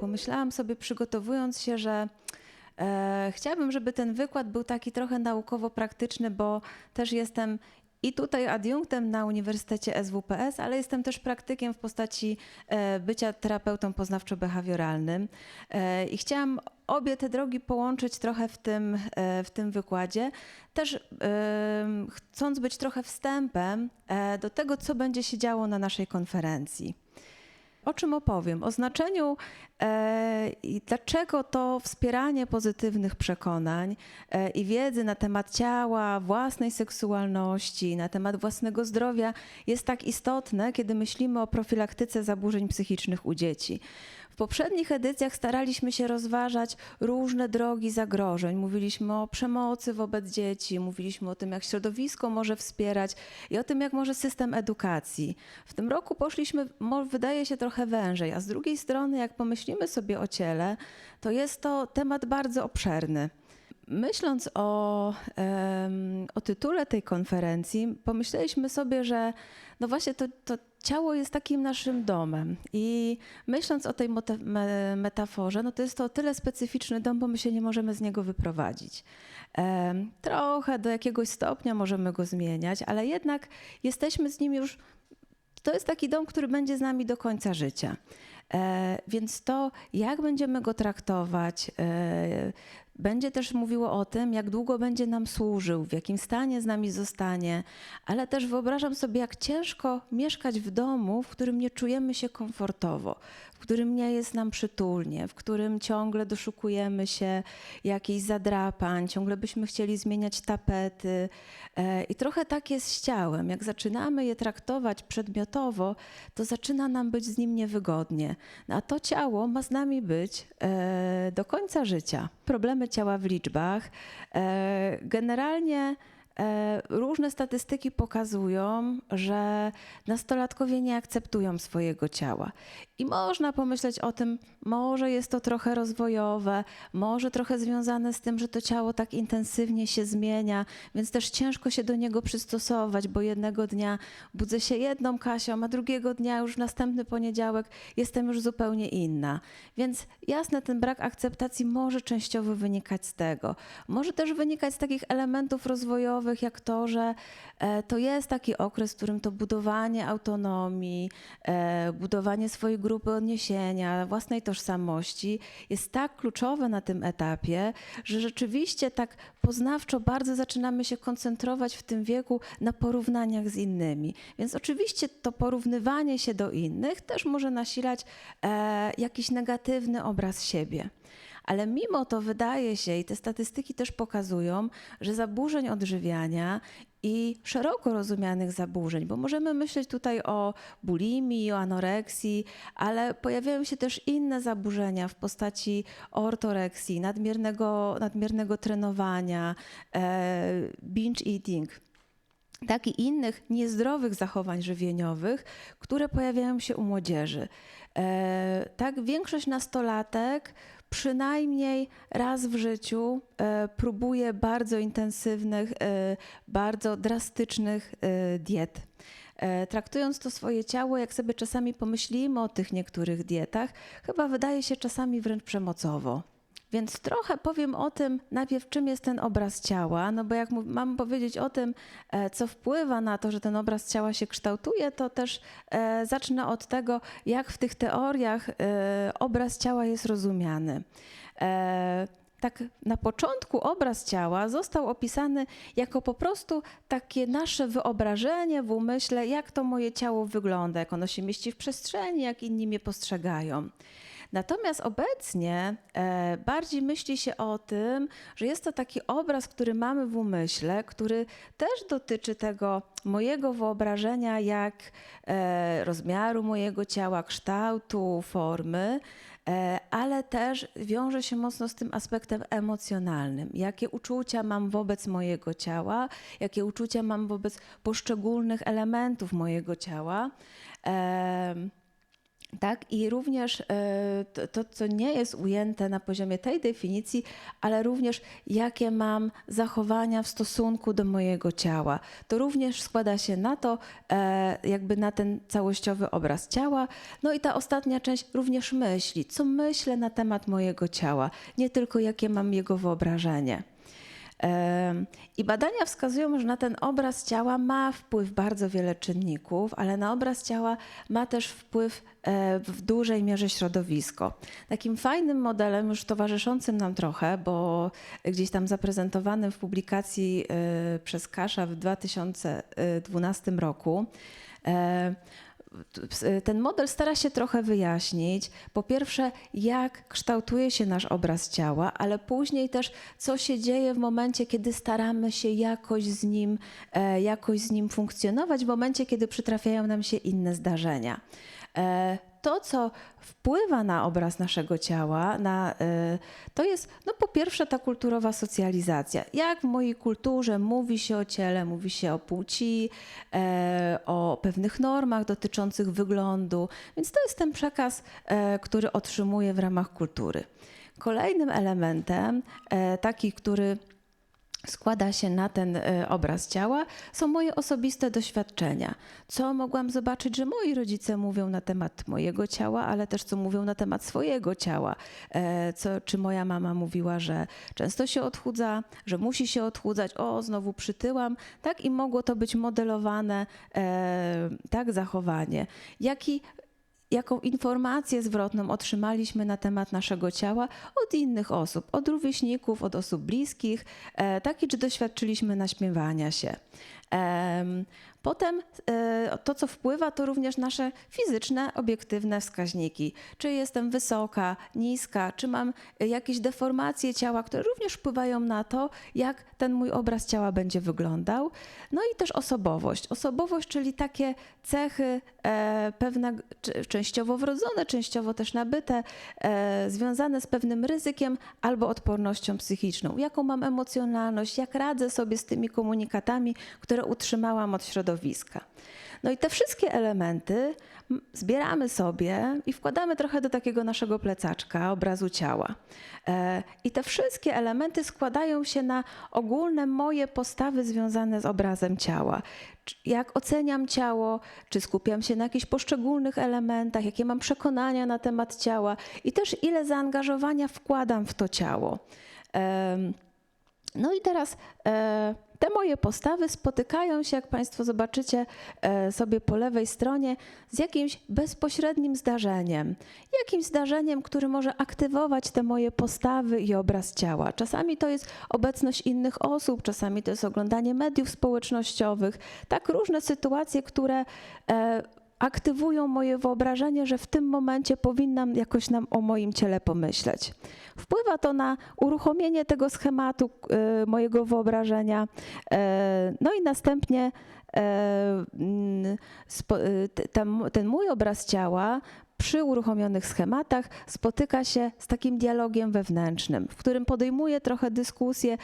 Pomyślałam sobie, przygotowując się, że e, chciałabym, żeby ten wykład był taki trochę naukowo-praktyczny, bo też jestem i tutaj adiunktem na Uniwersytecie SWPS, ale jestem też praktykiem w postaci e, bycia terapeutą poznawczo-behawioralnym. E, I chciałam obie te drogi połączyć trochę w tym, e, w tym wykładzie, też chcąc być trochę wstępem do tego, co będzie się działo na naszej konferencji. O czym opowiem? O znaczeniu e, i dlaczego to wspieranie pozytywnych przekonań e, i wiedzy na temat ciała, własnej seksualności, na temat własnego zdrowia jest tak istotne, kiedy myślimy o profilaktyce zaburzeń psychicznych u dzieci. W poprzednich edycjach staraliśmy się rozważać różne drogi zagrożeń. Mówiliśmy o przemocy wobec dzieci, mówiliśmy o tym, jak środowisko może wspierać i o tym, jak może system edukacji. W tym roku poszliśmy, wydaje się, trochę wężej, a z drugiej strony, jak pomyślimy sobie o ciele, to jest to temat bardzo obszerny. Myśląc o, o tytule tej konferencji, pomyśleliśmy sobie, że no właśnie to, to ciało jest takim naszym domem. I myśląc o tej metaforze, no to jest to o tyle specyficzny dom, bo my się nie możemy z niego wyprowadzić. Trochę do jakiegoś stopnia możemy go zmieniać, ale jednak jesteśmy z nim już. To jest taki dom, który będzie z nami do końca życia. E, więc to, jak będziemy go traktować, e, będzie też mówiło o tym, jak długo będzie nam służył, w jakim stanie z nami zostanie, ale też wyobrażam sobie, jak ciężko mieszkać w domu, w którym nie czujemy się komfortowo, w którym nie jest nam przytulnie, w którym ciągle doszukujemy się jakichś zadrapań, ciągle byśmy chcieli zmieniać tapety. E, I trochę tak jest z ciałem. Jak zaczynamy je traktować przedmiotowo, to zaczyna nam być z nim niewygodnie. A to ciało ma z nami być e, do końca życia. Problemy ciała w liczbach. E, generalnie różne statystyki pokazują, że nastolatkowie nie akceptują swojego ciała. I można pomyśleć o tym, może jest to trochę rozwojowe, może trochę związane z tym, że to ciało tak intensywnie się zmienia, więc też ciężko się do niego przystosować, bo jednego dnia budzę się jedną Kasią, a drugiego dnia już następny poniedziałek jestem już zupełnie inna. Więc jasne, ten brak akceptacji może częściowo wynikać z tego. Może też wynikać z takich elementów rozwojowych, jak to, że e, to jest taki okres, w którym to budowanie autonomii, e, budowanie swojej grupy odniesienia, własnej tożsamości jest tak kluczowe na tym etapie, że rzeczywiście tak poznawczo bardzo zaczynamy się koncentrować w tym wieku na porównaniach z innymi. Więc oczywiście to porównywanie się do innych też może nasilać e, jakiś negatywny obraz siebie. Ale mimo to wydaje się, i te statystyki też pokazują, że zaburzeń odżywiania i szeroko rozumianych zaburzeń, bo możemy myśleć tutaj o bulimii, o anoreksji, ale pojawiają się też inne zaburzenia w postaci ortoreksji, nadmiernego, nadmiernego trenowania, e, binge eating tak i innych niezdrowych zachowań żywieniowych, które pojawiają się u młodzieży. E, tak, większość nastolatek przynajmniej raz w życiu e, próbuje bardzo intensywnych, e, bardzo drastycznych e, diet. Traktując to swoje ciało, jak sobie czasami pomyślimy o tych niektórych dietach, chyba wydaje się czasami wręcz przemocowo. Więc trochę powiem o tym najpierw, czym jest ten obraz ciała, no bo jak mam powiedzieć o tym, e, co wpływa na to, że ten obraz ciała się kształtuje, to też e, zacznę od tego, jak w tych teoriach e, obraz ciała jest rozumiany. Tak na początku obraz ciała został opisany jako po prostu takie nasze wyobrażenie w umyśle, jak to moje ciało wygląda, jak ono się mieści w przestrzeni, jak inni mnie postrzegają. Natomiast obecnie e, bardziej myśli się o tym, że jest to taki obraz, który mamy w umyśle, który też dotyczy tego mojego wyobrażenia, jak e, rozmiaru mojego ciała, kształtu, formy, e, ale też wiąże się mocno z tym aspektem emocjonalnym. Jakie uczucia mam wobec mojego ciała, jakie uczucia mam wobec poszczególnych elementów mojego ciała. Tak, i również e, to, to, co nie jest ujęte na poziomie tej definicji, ale również jakie mam zachowania w stosunku do mojego ciała. To również składa się na to, e, jakby na ten całościowy obraz ciała. No i ta ostatnia część również myśli, co myślę na temat mojego ciała, nie tylko jakie mam jego wyobrażenie. I badania wskazują, że na ten obraz ciała ma wpływ bardzo wiele czynników, ale na obraz ciała ma też wpływ e, w dużej mierze środowisko. Takim fajnym modelem, już towarzyszącym nam trochę, bo gdzieś tam zaprezentowanym w publikacji e, przez Kasza w 2012 roku, e, t- ten model stara się trochę wyjaśnić, po pierwsze, jak kształtuje się nasz obraz ciała, ale później też, co się dzieje w momencie, kiedy staramy się jakoś z nim, e, jakoś z nim funkcjonować, w momencie, kiedy przytrafiają nam się inne zdarzenia. To, co wpływa na obraz naszego ciała, na, e, to jest no, po pierwsze ta kulturowa socjalizacja. Jak w mojej kulturze mówi się o ciele, mówi się o płci, e, o pewnych normach dotyczących wyglądu, więc to jest ten przekaz, e, który otrzymuję w ramach kultury. Kolejnym elementem, e, taki, który składa się na ten e, obraz ciała, są moje osobiste doświadczenia. Co mogłam zobaczyć, że moi rodzice mówią na temat mojego ciała, ale też co mówią na temat swojego ciała. E, Co, czy moja mama mówiła, że często się odchudza, że musi się odchudzać, o, znowu przytyłam, tak? I mogło to być modelowane, e, tak, zachowanie. Jaki jaką informację zwrotną otrzymaliśmy na temat naszego ciała od innych osób, od rówieśników, od osób bliskich, e, tak i czy doświadczyliśmy naśmiewania się. Em, Potem e, to, co wpływa, to również nasze fizyczne, obiektywne wskaźniki. Czy jestem wysoka, niska, czy mam jakieś deformacje ciała, które również wpływają na to, jak ten mój obraz ciała będzie wyglądał. No i też osobowość. Osobowość, czyli takie cechy e, pewne, częściowo wrodzone, częściowo też nabyte, e, związane z pewnym ryzykiem albo odpornością psychiczną. Jaką mam emocjonalność, jak radzę sobie z tymi komunikatami, które utrzymałam od środowiska. No i te wszystkie elementy zbieramy sobie i wkładamy trochę do takiego naszego plecaczka, obrazu ciała. E, I te wszystkie elementy składają się na ogólne moje postawy związane z obrazem ciała. Jak oceniam ciało, czy skupiam się na jakichś poszczególnych elementach, jakie mam przekonania na temat ciała i też ile zaangażowania wkładam w to ciało. No i teraz e, te moje postawy spotykają się, jak Państwo zobaczycie e, sobie po lewej stronie, z jakimś bezpośrednim zdarzeniem. Jakimś zdarzeniem, które może aktywować te moje postawy i obraz ciała. Czasami to jest obecność innych osób, czasami to jest oglądanie mediów społecznościowych. Tak różne sytuacje, które e, aktywują moje wyobrażenie, że w tym momencie powinnam jakoś nam o moim ciele pomyśleć. Wpływa to na uruchomienie tego schematu e, mojego wyobrażenia, e, no i następnie e, ten mój obraz ciała przy uruchomionych schematach spotyka się z takim dialogiem wewnętrznym, w którym podejmuje trochę dyskusję,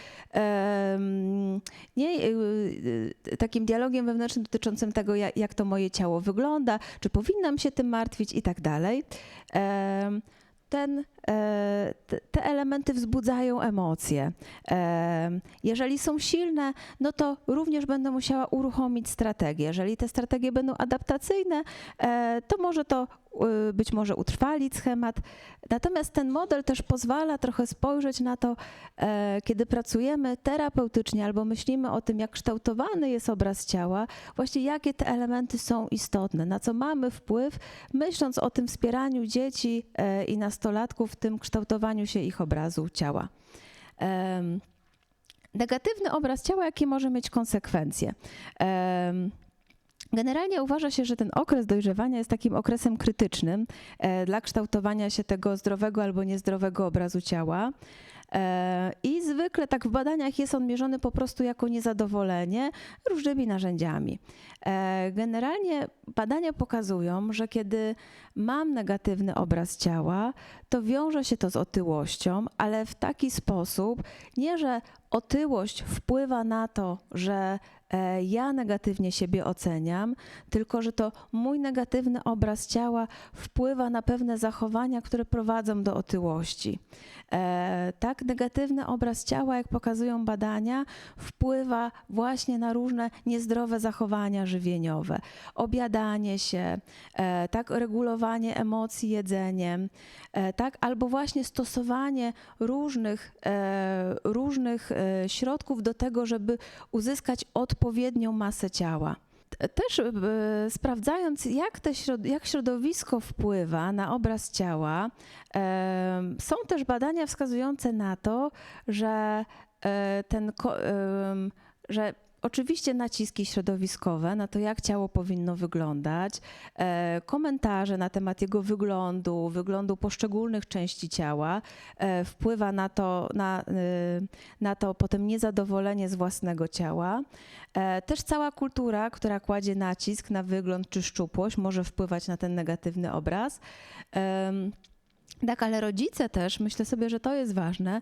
nie, y, y, takim dialogiem wewnętrznym dotyczącym tego, jak, to moje ciało wygląda, czy powinnam się tym martwić i tak dalej. Ten, e, te- te elementy wzbudzają emocje. Em, Jeżeli są silne, no to również będę musiała uruchomić strategię. Jeżeli te strategie będą adaptacyjne, e, to może to być może utrwalić schemat. Natomiast ten model też pozwala trochę spojrzeć na to, e, kiedy pracujemy terapeutycznie albo myślimy o tym, jak kształtowany jest obraz ciała, właśnie jakie te elementy są istotne, na co mamy wpływ, myśląc o tym wspieraniu dzieci e, i nastolatków w tym kształtowaniu się ich obrazu ciała. Negatywny obraz ciała, jakie może mieć konsekwencje? Generalnie uważa się, że ten okres dojrzewania jest takim okresem krytycznym e, dla kształtowania się tego zdrowego albo niezdrowego obrazu ciała. E, I zwykle tak w badaniach jest on mierzony po prostu jako niezadowolenie różnymi narzędziami. E, Generalnie badania pokazują, że kiedy mam negatywny obraz ciała, to wiąże się to z otyłością, ale w taki sposób, nie że otyłość wpływa na to, że ja negatywnie siebie oceniam, tylko że to mój negatywny obraz ciała wpływa na pewne zachowania, które prowadzą do otyłości. E, tak, negatywny obraz ciała, jak pokazują badania, wpływa właśnie na różne niezdrowe zachowania żywieniowe. Obiadanie się, e, tak, regulowanie emocji jedzeniem, e, tak, albo właśnie stosowanie różnych, e, różnych e, środków do tego, żeby uzyskać odpowiednią masę ciała. Też e, sprawdzając, jak, te jak środowisko wpływa na obraz ciała, są też badania wskazujące na to, że e, ten, że oczywiście naciski środowiskowe na to, jak ciało powinno wyglądać, e, komentarze na temat jego wyglądu, wyglądu poszczególnych części ciała, e, wpływa na to, na, e, na to potem niezadowolenie z własnego ciała. Też cała kultura, która kładzie nacisk na wygląd czy szczupłość, może wpływać na ten negatywny obraz. Tak, ale rodzice też, myślę sobie, że to jest ważne,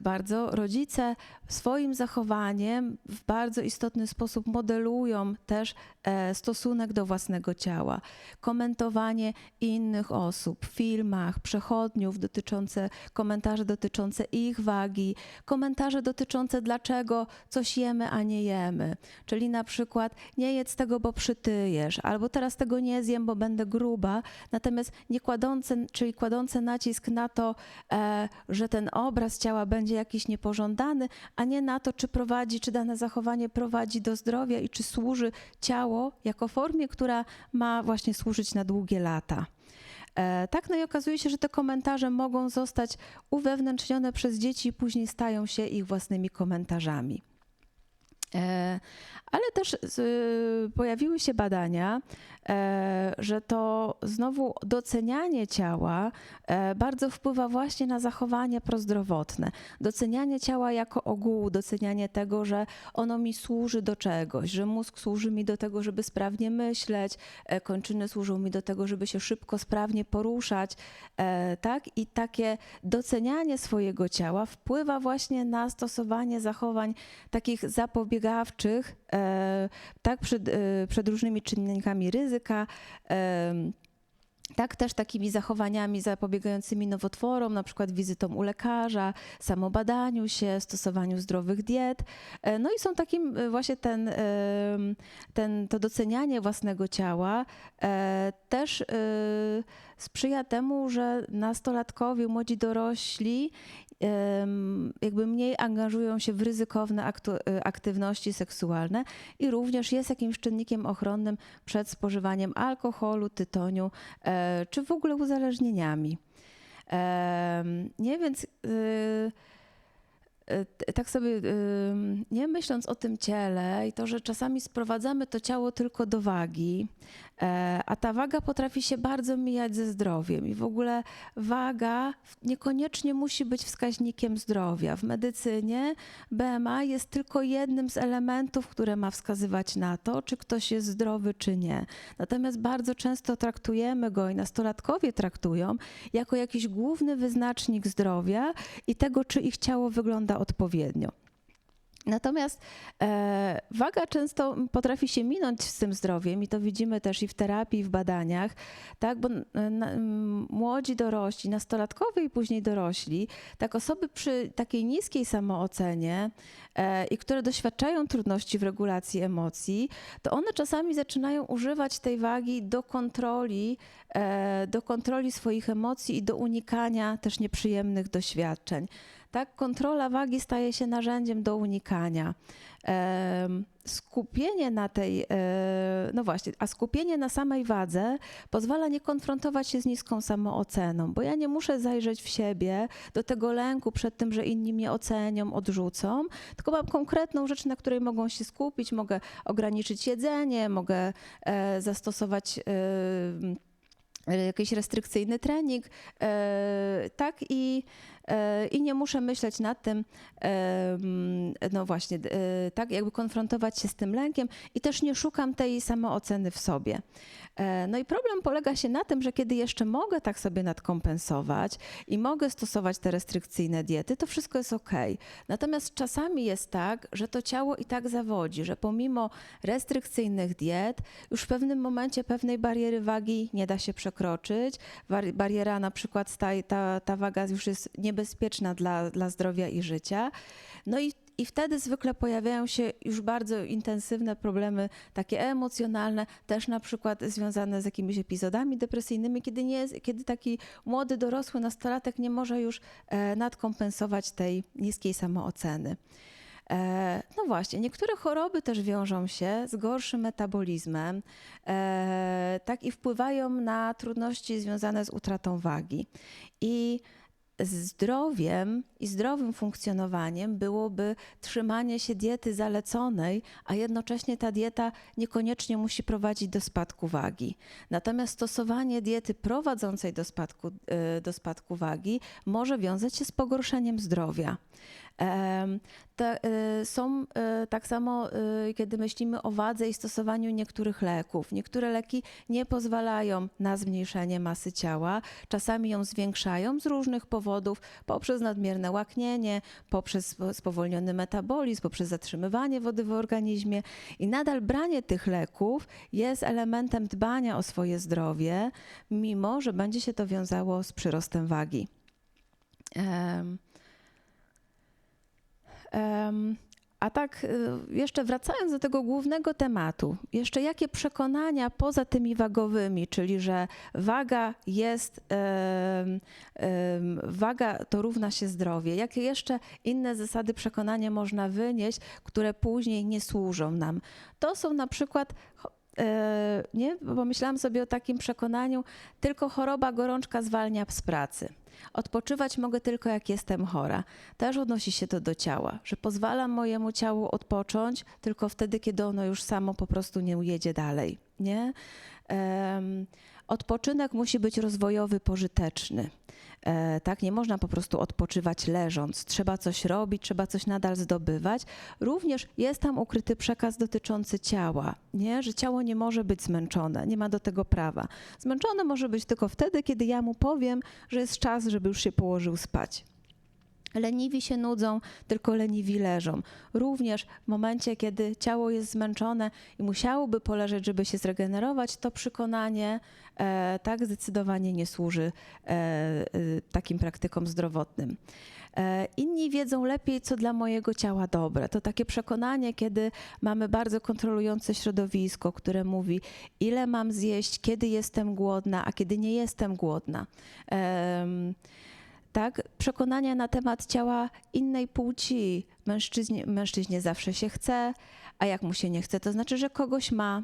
bardzo. Rodzice swoim zachowaniem w bardzo istotny sposób modelują też e, stosunek do własnego ciała. Komentowanie innych osób w filmach, przechodniów dotyczące, komentarze dotyczące ich wagi, komentarze dotyczące dlaczego coś jemy, a nie jemy. Czyli na przykład nie jedz tego, bo przytyjesz, albo teraz tego nie zjem, bo będę gruba. Natomiast nie kładące, czyli kładące nacisk na to, e, że ten obraz ciała będzie jakiś niepożądany, a nie na to, czy prowadzi, czy dane zachowanie prowadzi do zdrowia i czy służy ciało jako formie, która ma właśnie służyć na długie lata. E, Tak, no i okazuje się, że te komentarze mogą zostać uwewnętrznione przez dzieci i później stają się ich własnymi komentarzami. E, Ale też pojawiły się badania, e, że to znowu docenianie ciała e, bardzo wpływa właśnie na zachowanie prozdrowotne. Docenianie ciała jako ogółu, docenianie tego, że ono mi służy do czegoś, że mózg służy mi do tego, żeby sprawnie myśleć, kończyny służą mi do tego, żeby się szybko, sprawnie poruszać, tak? I takie docenianie swojego ciała wpływa właśnie na stosowanie zachowań takich zapobiegawczych, e, tak, przed, e, przed różnymi czynnikami ryzyka. em, tak, też takimi zachowaniami zapobiegającymi nowotworom, na przykład wizytą u lekarza, samobadaniu się, stosowaniu zdrowych diet. E, No i są takim e, właśnie ten, ten, to docenianie własnego ciała e, też e, sprzyja temu, że nastolatkowie, młodzi dorośli jakby mniej angażują się w ryzykowne e, aktywności seksualne i również jest jakimś czynnikiem ochronnym przed spożywaniem alkoholu, tytoniu e, czy w ogóle uzależnieniami. Nie, więc y, y, tak sobie nie myśląc o tym ciele i to, że czasami sprowadzamy to ciało tylko do wagi, e, a ta waga potrafi się bardzo mijać ze zdrowiem i w ogóle waga niekoniecznie musi być wskaźnikiem zdrowia. W medycynie BMI jest tylko jednym z elementów, które ma wskazywać na to, czy ktoś jest zdrowy, czy nie. Natomiast bardzo często traktujemy go i nastolatkowie traktują jako jakiś główny wyznacznik zdrowia i tego, czy ich ciało wygląda odpowiednio. Natomiast e, waga często potrafi się minąć z tym zdrowiem i to widzimy też i w terapii, i w badaniach, tak, bo n- na, młodzi dorośli, nastolatkowie i później dorośli, tak osoby przy takiej niskiej samoocenie e, i które doświadczają trudności w regulacji emocji, to one czasami zaczynają używać tej wagi do kontroli, e, do kontroli swoich emocji i do unikania też nieprzyjemnych doświadczeń. Tak, kontrola wagi staje się narzędziem do unikania. Skupienie na tej, e, no właśnie, a skupienie na samej wadze pozwala nie konfrontować się z niską samooceną, bo ja nie muszę zajrzeć w siebie do tego lęku przed tym, że inni mnie ocenią, odrzucą, tylko mam konkretną rzecz, na której mogą się skupić, mogę ograniczyć jedzenie, mogę e, zastosować e, jakiś restrykcyjny trening, tak i i nie muszę myśleć nad tym, no właśnie, e, tak jakby konfrontować się z tym lękiem i też nie szukam tej samooceny w sobie. E, No i problem polega się na tym, że kiedy jeszcze mogę tak sobie nadkompensować i mogę stosować te restrykcyjne diety, to wszystko jest ok. Natomiast czasami jest tak, że to ciało i tak zawodzi, że pomimo restrykcyjnych diet już w pewnym momencie pewnej bariery wagi nie da się przekroczyć. Bar- Bariera na przykład staje, ta, ta waga już jest niebezpieczna dla, dla zdrowia i życia. No i i wtedy zwykle pojawiają się już bardzo intensywne problemy takie emocjonalne, też na przykład związane z jakimiś epizodami depresyjnymi, kiedy, nie kiedy taki młody, dorosły nastolatek nie może już e, nadkompensować tej niskiej samooceny. E, No właśnie, niektóre choroby też wiążą się z gorszym metabolizmem, e, tak i wpływają na trudności związane z utratą wagi. I zdrowiem i zdrowym funkcjonowaniem byłoby trzymanie się diety zaleconej, a jednocześnie ta dieta niekoniecznie musi prowadzić do spadku wagi. Natomiast stosowanie diety prowadzącej do spadku, e, do spadku wagi może wiązać się z pogorszeniem zdrowia. Te, y, są y, tak samo, y, kiedy myślimy o wadze i stosowaniu niektórych leków. Niektóre leki nie pozwalają na zmniejszenie masy ciała, czasami ją zwiększają z różnych powodów, poprzez nadmierne łaknienie, poprzez spo- spowolniony metabolizm, poprzez zatrzymywanie wody w organizmie. I nadal branie tych leków jest elementem dbania o swoje zdrowie, mimo że będzie się to wiązało z przyrostem wagi. Em, A tak, y, jeszcze wracając do tego głównego tematu, jeszcze jakie przekonania poza tymi wagowymi, czyli że waga jest, waga to równa się zdrowie, jakie jeszcze inne zasady przekonania można wynieść, które później nie służą nam? To są na przykład, e, nie, pomyślałam sobie o takim przekonaniu, tylko choroba gorączka zwalnia z pracy. Odpoczywać mogę tylko jak jestem chora. Też odnosi się to do ciała, że pozwalam mojemu ciału odpocząć tylko wtedy, kiedy ono już samo po prostu nie ujedzie dalej. Nie? Em, odpoczynek musi być rozwojowy, pożyteczny. E, tak, nie można po prostu odpoczywać leżąc. Trzeba coś robić, trzeba coś nadal zdobywać. Również jest tam ukryty przekaz dotyczący ciała, nie? że ciało nie może być zmęczone, nie ma do tego prawa. Zmęczone może być tylko wtedy, kiedy ja mu powiem, że jest czas, żeby już się położył spać. Leniwi się nudzą, tylko leniwi leżą. Również w momencie, kiedy ciało jest zmęczone i musiałoby poleżeć, żeby się zregenerować, to przekonanie tak zdecydowanie nie służy e, e, takim praktykom zdrowotnym. E, Inni wiedzą lepiej, co dla mojego ciała dobre. To takie przekonanie, kiedy mamy bardzo kontrolujące środowisko, które mówi, ile mam zjeść, kiedy jestem głodna, a kiedy nie jestem głodna. Tak, przekonania na temat ciała innej płci. Mężczyźnie, mężczyźnie zawsze się chce, a jak mu się nie chce, to znaczy, że kogoś ma.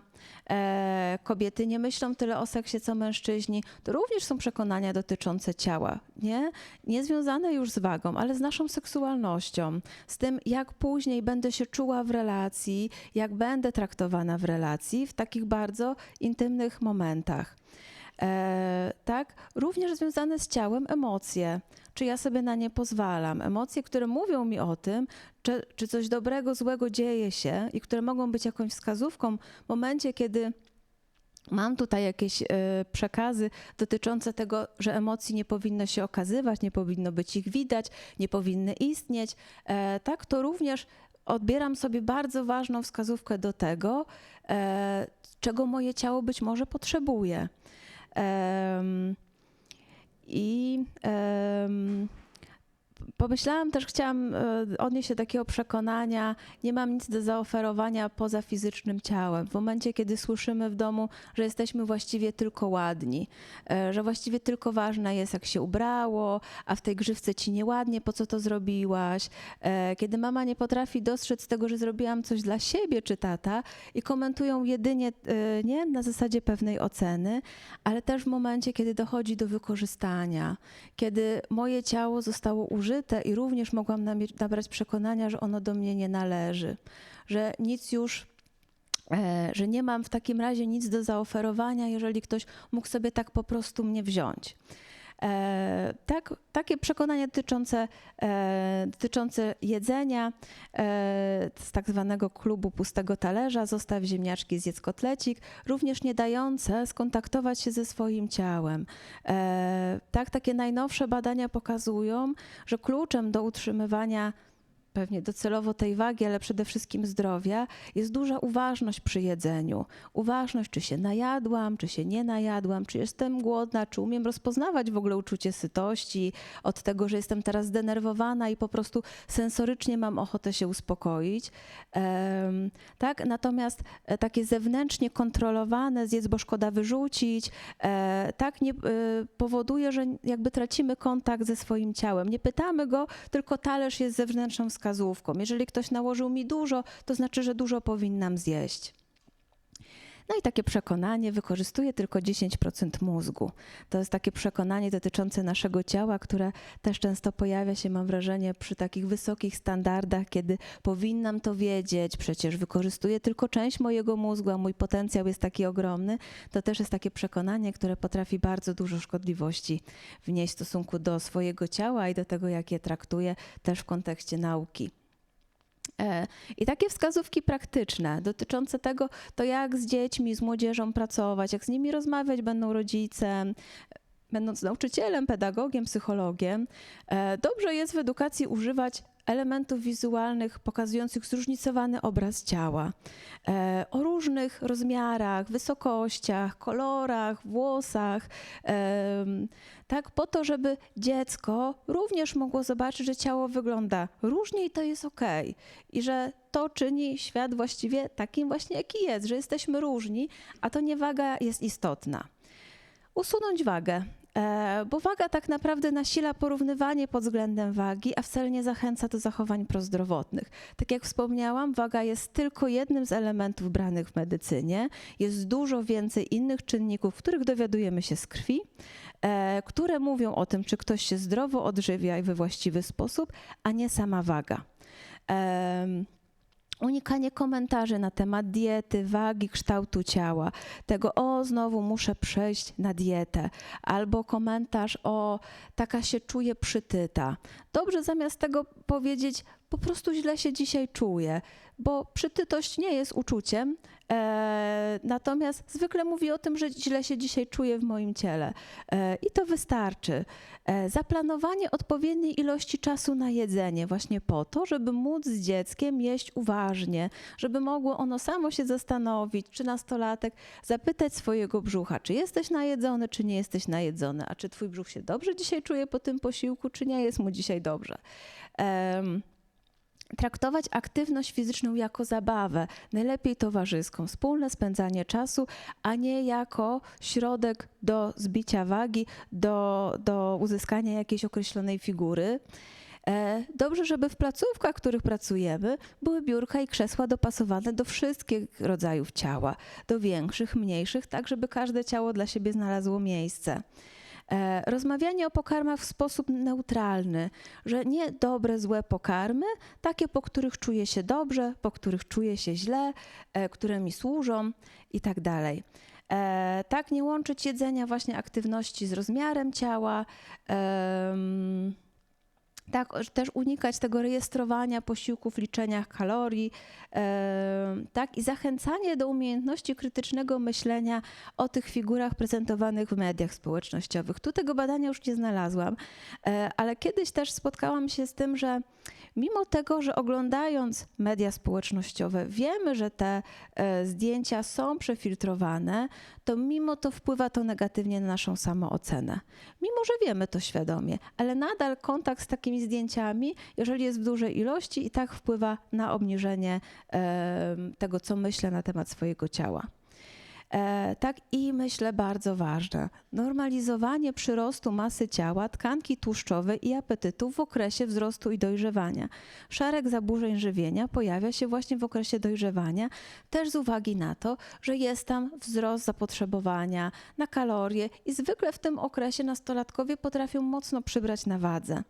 E, kobiety nie myślą tyle o seksie, co mężczyźni. To również są przekonania dotyczące ciała, nie? Nie związane już z wagą, ale z naszą seksualnością, z tym, jak później będę się czuła w relacji, jak będę traktowana w relacji w takich bardzo intymnych momentach. E, tak, również związane z ciałem emocje. Czy ja sobie na nie pozwalam? Emocje, które mówią mi o tym, czy, czy coś dobrego, złego dzieje się i które mogą być jakąś wskazówką w momencie, kiedy mam tutaj jakieś e, przekazy dotyczące tego, że emocji nie powinno się okazywać, nie powinno być ich widać, nie powinny istnieć. E, tak, to również odbieram sobie bardzo ważną wskazówkę do tego, e, czego moje ciało być może potrzebuje. I em, pomyślałam też, chciałam e, odnieść się do takiego przekonania, nie mam nic do zaoferowania poza fizycznym ciałem. W momencie, kiedy słyszymy w domu, że jesteśmy właściwie tylko ładni, e, że właściwie tylko ważne jest, jak się ubrało, a w tej grzywce ci nieładnie, po co to zrobiłaś. E, Kiedy mama nie potrafi dostrzec tego, że zrobiłam coś dla siebie czy tata i komentują jedynie nie na zasadzie pewnej oceny, ale też w momencie, kiedy dochodzi do wykorzystania, kiedy moje ciało zostało użyte i również mogłam nabrać przekonania, że ono do mnie nie należy, że nic już, e, że nie mam w takim razie nic do zaoferowania, jeżeli ktoś mógł sobie tak po prostu mnie wziąć. E, tak, takie przekonania dotyczące, e, dotyczące jedzenia e, z tak zwanego klubu pustego talerza, zostaw ziemniaczki, zjedz kotlecik, również nie dające skontaktować się ze swoim ciałem. Tak, takie najnowsze badania pokazują, że kluczem do utrzymywania pewnie docelowo tej wagi, ale przede wszystkim zdrowia, jest duża uważność przy jedzeniu. Uważność, czy się najadłam, czy się nie najadłam, czy jestem głodna, czy umiem rozpoznawać w ogóle uczucie sytości od tego, że jestem teraz zdenerwowana i po prostu sensorycznie mam ochotę się uspokoić. Em, tak, natomiast e, takie zewnętrznie kontrolowane, zjedz, bo szkoda wyrzucić, e, tak nie e, powoduje, że jakby tracimy kontakt ze swoim ciałem. Nie pytamy go, tylko talerz jest zewnętrzną wskazówką. Jeżeli ktoś nałożył mi dużo, to znaczy, że dużo powinnam zjeść. No i takie przekonanie wykorzystuje tylko 10% mózgu. To jest takie przekonanie dotyczące naszego ciała, które też często pojawia się, mam wrażenie, przy takich wysokich standardach, kiedy powinnam to wiedzieć, przecież wykorzystuję tylko część mojego mózgu, a mój potencjał jest taki ogromny. To też jest takie przekonanie, które potrafi bardzo dużo szkodliwości wnieść w stosunku do swojego ciała i do tego, jak je traktuje, też w kontekście nauki. E, I takie wskazówki praktyczne dotyczące tego, to jak z dziećmi, z młodzieżą pracować, jak z nimi rozmawiać, będą rodzicem, będąc nauczycielem, pedagogiem, psychologiem. E, Dobrze jest w edukacji używać elementów wizualnych pokazujących zróżnicowany obraz ciała e, o różnych rozmiarach, wysokościach, kolorach, włosach. em, tak, po to, żeby dziecko również mogło zobaczyć, że ciało wygląda różnie i to jest okej. I że to czyni świat właściwie takim właśnie, jaki jest, że jesteśmy różni, a to nie waga jest istotna. Usunąć wagę. E, Bo waga tak naprawdę nasila porównywanie pod względem wagi, a wcale nie zachęca do zachowań prozdrowotnych. Tak jak wspomniałam, waga jest tylko jednym z elementów branych w medycynie. Jest dużo więcej innych czynników, których dowiadujemy się z krwi, e, które mówią o tym, czy ktoś się zdrowo odżywia i we właściwy sposób, a nie sama waga. Unikanie komentarzy na temat diety, wagi, kształtu ciała, tego o znowu muszę przejść na dietę, albo komentarz o taka się czuję przytyta. Dobrze zamiast tego powiedzieć po prostu źle się dzisiaj czuję, bo przytytość nie jest uczuciem, e, natomiast zwykle mówi o tym, że źle się dzisiaj czuję w moim ciele e, i to wystarczy. E, zaplanowanie odpowiedniej ilości czasu na jedzenie, właśnie po to, żeby móc z dzieckiem jeść uważnie, żeby mogło ono samo się zastanowić, czy nastolatek zapytać swojego brzucha, czy jesteś najedzony, czy nie jesteś najedzony, a czy twój brzuch się dobrze dzisiaj czuje po tym posiłku, czy nie jest mu dzisiaj dobrze. Traktować aktywność fizyczną jako zabawę, najlepiej towarzyską, wspólne spędzanie czasu, a nie jako środek do zbicia wagi, do, do uzyskania jakiejś określonej figury. E, Dobrze, żeby w placówkach, w których pracujemy, były biurka i krzesła dopasowane do wszystkich rodzajów ciała, do większych, mniejszych, tak żeby każde ciało dla siebie znalazło miejsce. E, Rozmawianie o pokarmach w sposób neutralny, że nie dobre, złe pokarmy, takie, po których czuję się dobrze, po których czuję się źle, e, które mi służą i tak dalej. E, tak, nie łączyć jedzenia właśnie aktywności z rozmiarem ciała. em, tak, też unikać tego rejestrowania posiłków, liczenia kalorii, tak, i zachęcanie do umiejętności krytycznego myślenia o tych figurach prezentowanych w mediach społecznościowych. Tu tego badania już nie znalazłam, e, ale kiedyś też spotkałam się z tym, że mimo tego, że oglądając media społecznościowe wiemy, że te e, zdjęcia są przefiltrowane, to mimo to wpływa to negatywnie na naszą samoocenę. Mimo, że wiemy to świadomie, ale nadal kontakt z takimi zdjęciami, jeżeli jest w dużej ilości, i tak wpływa na obniżenie em, tego, co myślę na temat swojego ciała. E, tak i myślę bardzo ważne, normalizowanie przyrostu masy ciała, tkanki tłuszczowej i apetytu w okresie wzrostu i dojrzewania. Szereg zaburzeń żywienia pojawia się właśnie w okresie dojrzewania, też z uwagi na to, że jest tam wzrost zapotrzebowania na kalorie i zwykle w tym okresie nastolatkowie potrafią mocno przybrać na wadze.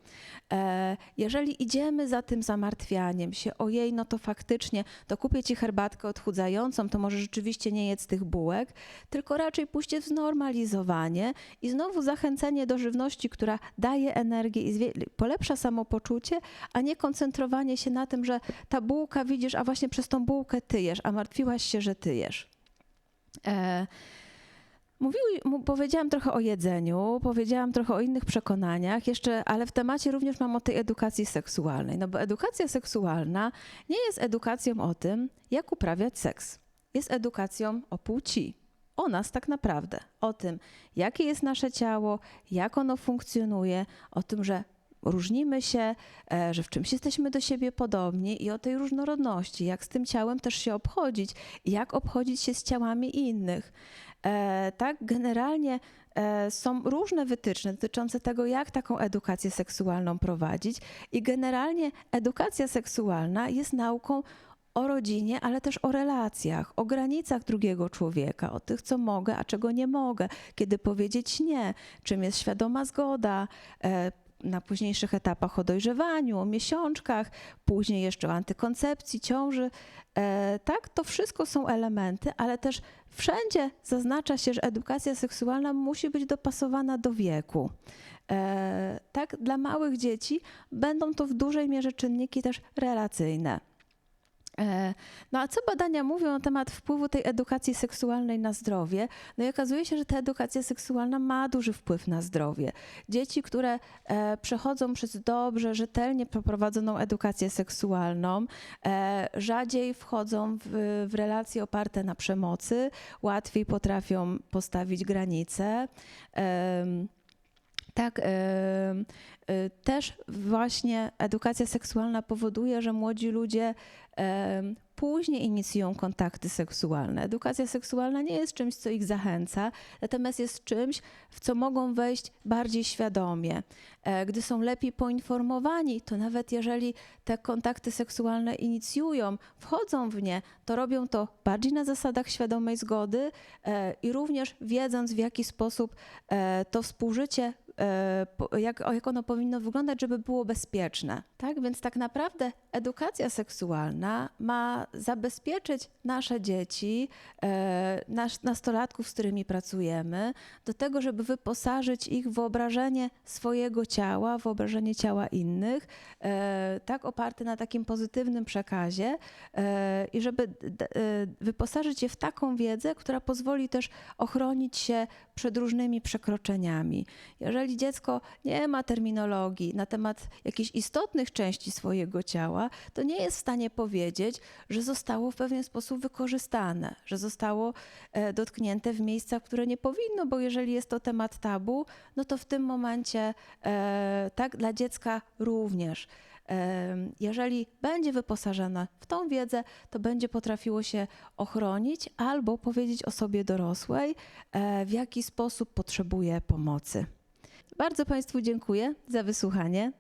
E, jeżeli idziemy za tym zamartwianiem się, ojej, no to faktycznie dokupię ci herbatkę odchudzającą, to może rzeczywiście nie jedz tych bułek, bułek, tylko raczej pójście w znormalizowanie i znowu zachęcenie do żywności, która daje energię i polepsza samopoczucie, a nie koncentrowanie się na tym, że ta bułka widzisz, a właśnie przez tą bułkę ty jesz, a martwiłaś się, że ty jesz. E, Mówił, powiedziałam trochę o jedzeniu, powiedziałam trochę o innych przekonaniach, jeszcze, ale w temacie również mam o tej edukacji seksualnej. No bo edukacja seksualna nie jest edukacją o tym, jak uprawiać seks. Jest edukacją o płci. O nas tak naprawdę. O tym, jakie jest nasze ciało, jak ono funkcjonuje, o tym, że różnimy się, e, że w czymś jesteśmy do siebie podobni i o tej różnorodności, jak z tym ciałem też się obchodzić jak obchodzić się z ciałami innych. E, tak, generalnie e, są różne wytyczne dotyczące tego, jak taką edukację seksualną prowadzić, i generalnie edukacja seksualna jest nauką o rodzinie, ale też o relacjach, o granicach drugiego człowieka, o tych, co mogę, a czego nie mogę, kiedy powiedzieć nie, czym jest świadoma zgoda. E, na późniejszych etapach o dojrzewaniu, o miesiączkach, później jeszcze o antykoncepcji, ciąży. E, tak, to wszystko są elementy, ale też wszędzie zaznacza się, że edukacja seksualna musi być dopasowana do wieku. E, tak, dla małych dzieci będą to w dużej mierze czynniki też relacyjne. E, No a co badania mówią na temat wpływu tej edukacji seksualnej na zdrowie? No i okazuje się, że ta edukacja seksualna ma duży wpływ na zdrowie. Dzieci, które e, przechodzą przez dobrze, rzetelnie przeprowadzoną edukację seksualną, e, rzadziej wchodzą w, w relacje oparte na przemocy, łatwiej potrafią postawić granice. Tak, też właśnie edukacja seksualna powoduje, że młodzi ludzie później inicjują kontakty seksualne. Edukacja seksualna nie jest czymś, co ich zachęca, natomiast jest czymś, w co mogą wejść bardziej świadomie. E, Gdy są lepiej poinformowani, to nawet jeżeli te kontakty seksualne inicjują, wchodzą w nie, to robią to bardziej na zasadach świadomej zgody e, i również wiedząc, w jaki sposób e, to współżycie jak, o, jak ono powinno wyglądać, żeby było bezpieczne. Tak? Więc tak naprawdę edukacja seksualna ma zabezpieczyć nasze dzieci, e, nasz, nastolatków, z którymi pracujemy, do tego, żeby wyposażyć ich w wyobrażenie swojego ciała, wyobrażenie ciała innych, e, tak oparte na takim pozytywnym przekazie e, i żeby e, wyposażyć je w taką wiedzę, która pozwoli też ochronić się przed różnymi przekroczeniami. Jeżeli dziecko nie ma terminologii na temat jakichś istotnych części swojego ciała, to nie jest w stanie powiedzieć, że zostało w pewien sposób wykorzystane, że zostało e, dotknięte w miejscach, które nie powinno, bo jeżeli jest to temat tabu, no to w tym momencie e, tak dla dziecka również. Em, Jeżeli będzie wyposażone w tą wiedzę, to będzie potrafiło się ochronić albo powiedzieć osobie dorosłej, e, w jaki sposób potrzebuje pomocy. Bardzo Państwu dziękuję za wysłuchanie.